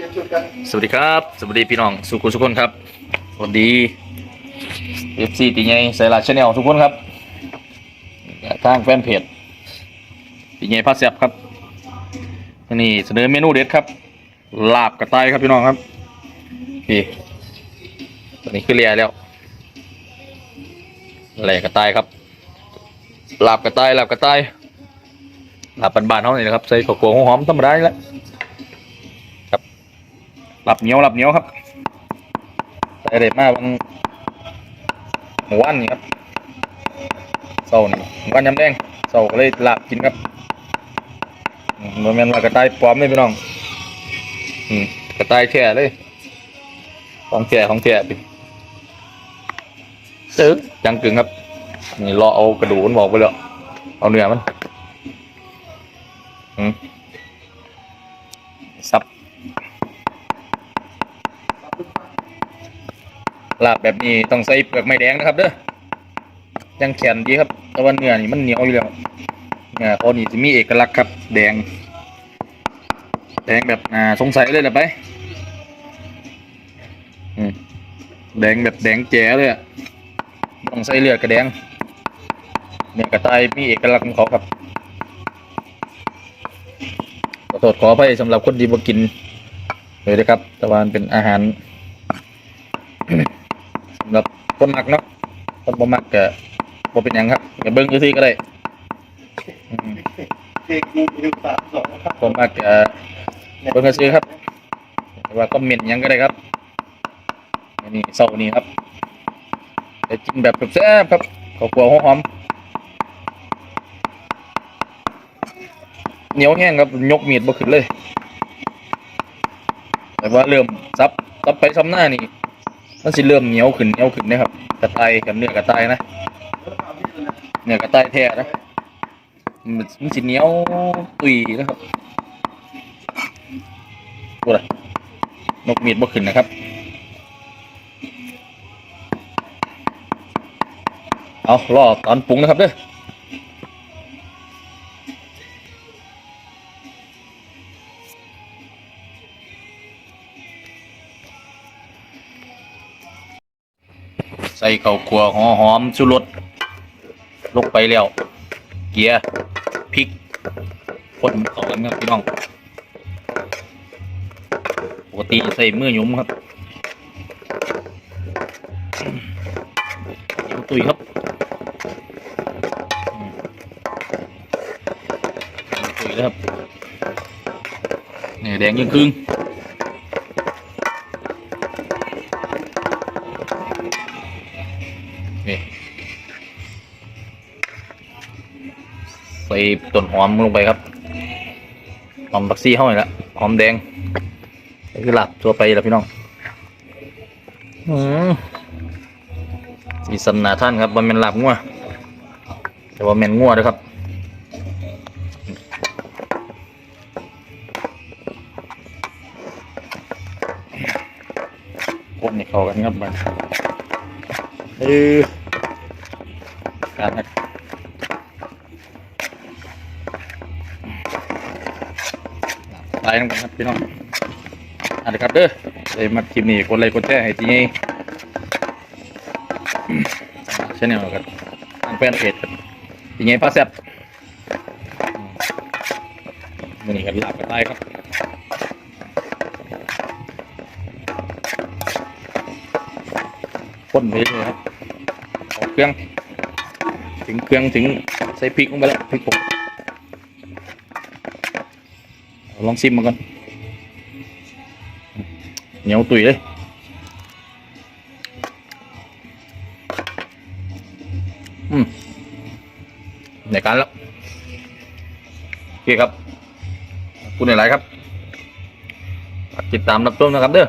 สวัสดีครับ สวัสดีพี่น้องสุขุสุขคนครับ สวัสดีเอฟซีตีไงใส่ลาชแนลทุกคนครับทางแฟนเพจตีไงพาแซบครับนี่เสนอเมนูเด็ดครับ ลาบกระต่ายครับพี่น้องครับพี่ตอนนี้คือเรียแล้วแหลกกระต่ายครับ ลาบกระต่ายลาบกระต่ายลาบบานๆเขานี่นะครับใส่ข้าวโพดหอมธรรมดาแหละ หลับเหนียวหลับเหนียวครับแต่เด็ดมากวันหมูวันนี่ครับเสาร์นี่หมูวันยำแดงเสาร์ก็เลยลาบกินครับอืมมันเป็นว่ากระต่ายปลอมเลยพี่น้อง อืมกระต่ายแช่เลย ของแช่ของแช่ไปซื้อจังกึ่งครับ นี่รอเอากระดูกมันบอกไปเลยเอาเนื้อมัน อืมซับ ลาบแบบนี้ต้องใส่เปลือกไม้แดงนะครับเด้อยังแข็งดีครับแต่ว่าเนื้อนี่มันเหนียวอยู่แล้วเนื้อเขานี่จะมีเอกลักษณ์ครับ แดง แดงแบบอ่าสงสัยเลยแหละไปแดงแบบแดงแจ๋เลยอะต้องใส่เลือดกระแดงเนี่ยกระต่ายมีเอกลักษณ์ของเขาครับขอโทษขออภัยสำหรับคนที่บ่กินเลยนะครับแต่ว่ามันเป็นอาหาร สำหรับคนมักเนาะคนบ่มักก็บ่เป็นหยังครับก็เบิ่งซื่อๆก็ได้อืมเทกูหนึ่งสามสองครับคนมักก็เบิ่งซื่อๆครับแต่ว่าคอมเมนต์หยังก็ได้ครับอันนี้เสาร์นี้ครับจะกินแบบแซ่บๆครับข้าวคั่วหอมๆเหนียวแห้งครับยกมีดบ่ขึ้นเลย แต่ว่าเริ่มซับซับไปซับหน้านี่ มันสิเริ่มเหนียวขึ้นเหนียวขึ้นนะครับ กระต่ายกับเนื้อกระต่ายนะเนื้อกระต่ายแท้นะมันมันสิเหนียวตุยนะครับโอ้ยนกมีดบ่ขึ้นนะครับเอารอตอนปรุงนะครับเด้อ ใส่ข้าวคั่วหอหอมชูรสลงไปแล้ว เกียร์พริกคนเข้ากันครับพี่น้องปกติใส่มือหยุมครับเตุยครับตุยแล้วครับนี่แดงยังครึ่ง นี่ใส่ต้นหอมลงไปครับ หอมบักซี่เข้าไปแล้วหอมแดงนี่คือหลับตัวไปแล้วพี่น้องอืมสีสันหนาท่านครับมันเป็นหลับงัวแต่ว่าแมนงัวด้วยครับคนนี่เข้ากันครับมันเออ การนะไปน้ำกันครับพี่น้องอันนี้ครับเด้อเลยมาคลิปนี้กดไลค์กดแชร์ให้ทีนี้ชแนลครับทางแฟนเพจครับทีนี้ป้าแซ่บอืมวันนี้กันหลาบกันได้ครับพ่นไปเลยครับเอาเครื่อง ถึงเครื่องถึงใส่พริกลงไปแล้วพริกผมลองชิมมาก่อนเหนียวตุยเลยอืมในการแล้วโอเคครับคุณหลายๆครับติดตามรับชมนะครับเด้อ